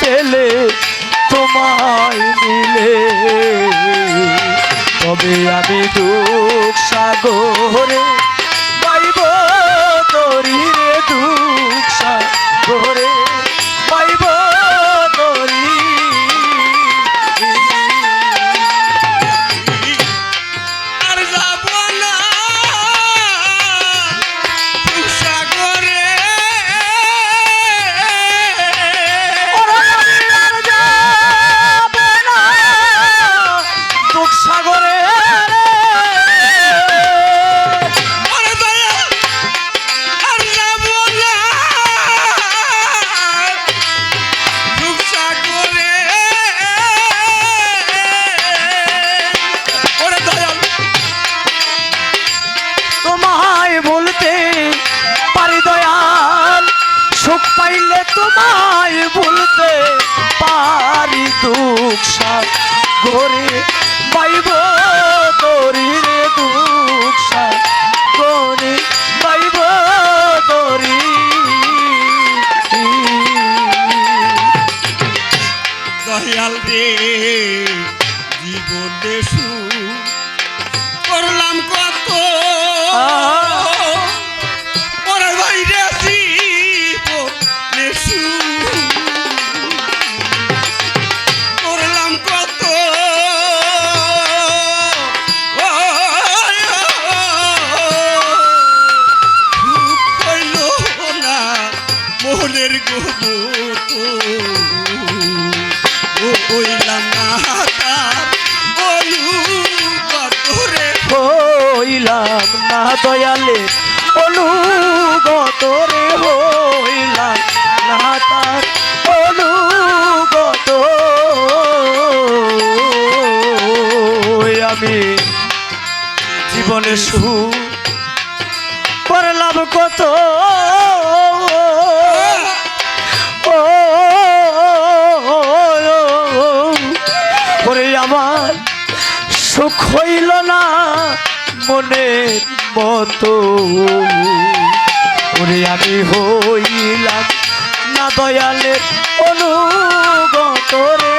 পেলে তোমায় মিলে। তবে আমি দুঃখ সাগরে দয়াল সুখ পাইলে তোমায় বলতে পারি দুঃখ সাগরে। পাইব তরি রে দুঃখ সাগরে পাইব তরি দয়াল রে জীবনে সু করলাম কত। মোহনের গোমত ও ওইলাম না হইলাম না দয়ালে অনুগত রে হইলাম না তার অনুগত আমি জীবনে সু করলাম কত সুখ হইল না মনের মতো। ওরে আমি হইলাম না দয়ালের অনুগত রে।